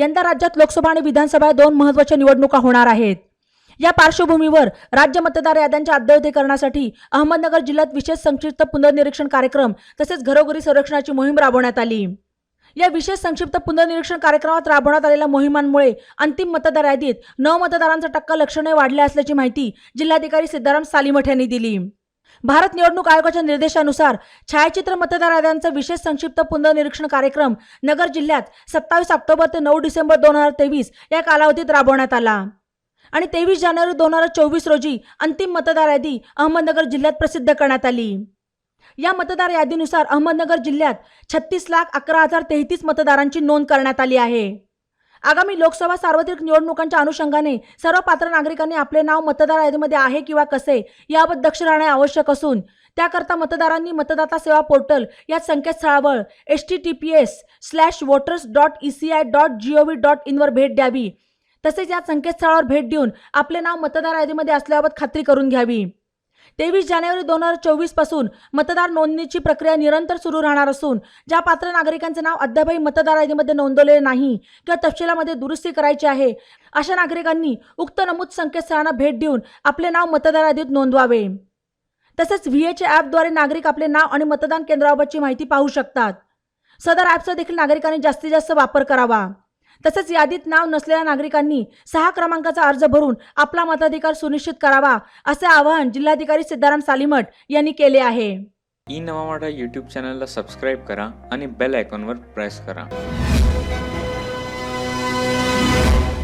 यंदा राज्यात लोकसभा आणि विधानसभा दोन महत्त्वाच्या निवडणुका होणार आहेत. या पार्श्वभूमीवर राज्य मतदार याद्यांच्या अद्ययावतीकरणासाठी अहमदनगर जिल्ह्यात विशेष संक्षिप्त पुनर्निरीक्षण कार्यक्रम तसेच घरोघरी संरक्षणाची मोहीम राबवण्यात आली. या विशेष संक्षिप्त पुनर्निरीक्षण कार्यक्रमात राबवण्यात आलेल्या मोहिमांमुळे अंतिम मतदार यादीत नऊ मतदारांचा टक्का लक्षणीय वाढला असल्याची माहिती जिल्हाधिकारी सिद्धाराम सालीमठ यांनी दिली. भारत निवडणूक आयोगाच्या निर्देशानुसार छायाचित्र मतदार याद्यांचा विशेष संक्षिप्त पुनर्निरीक्षण कार्यक्रम नगर जिल्ह्यात सत्तावीस ऑक्टोबर ते नऊ डिसेंबर दोन हजार तेवीस या कालावधीत राबवण्यात आला. आणि तेवीस जानेवारी दोन हजार चोवीस रोजी अंतिम मतदार यादी अहमदनगर जिल्ह्यात प्रसिद्ध करण्यात आली. या मतदार यादीनुसार अहमदनगर जिल्ह्यात छत्तीस लाख अकरा हजार तेहतीस मतदारांची नोंद करण्यात आली आहे. आगामी लोकसभा सार्वत्रिक निवडणुकांच्या अनुषंगाने सर्व पात्र नागरिकांनी आपले नाव मतदार यादीमध्ये आहे किंवा कसे याबाबत दक्ष राहणे आवश्यक असून त्याकरता मतदारांनी मतदाता सेवा पोर्टल या संकेतस्थळावर H T T P S slash voters dot E C I dot G O V dot इनवर भेट द्यावी. तसेच या संकेतस्थळावर भेट देऊन आपले नाव मतदार यादीमध्ये असल्याबाबत खात्री करून घ्यावी. तेवीस जानेवारी दोन हजार चोवीसपासून मतदार नोंदणीची प्रक्रिया निरंतर सुरू राहणार असून ज्या पात्र नागरिकांचे नाव अद्यापही मतदार यादीमध्ये नोंदवलेले नाही किंवा तपशिलामध्ये दुरुस्ती करायची आहे अशा नागरिकांनी उक्त नमूद संकेतस्थळांना भेट देऊन आपले नाव मतदार यादीत नोंदवावे. तसेच व्हीएच ॲपद्वारे नागरिक आपले नाव आणि मतदान केंद्राबाबतची माहिती पाहू शकतात. सदर ॲपचा देखील नागरिकांनी जास्तीत जास्त वापर करावा. तसेच यादीत नाव नसलेल्या नागरिकांनी सहा क्रमांकाचा अर्ज भरून आपला मताधिकार सुनिश्चित करावा असे आवाहन जिल्हाधिकारी सिद्धाराम सालीमठ यांनी केले आहे. ई नवा मराठा यूट्यूब चॅनलला सबस्क्राईब करा आणि बेल आयकॉनवर प्रेस करा.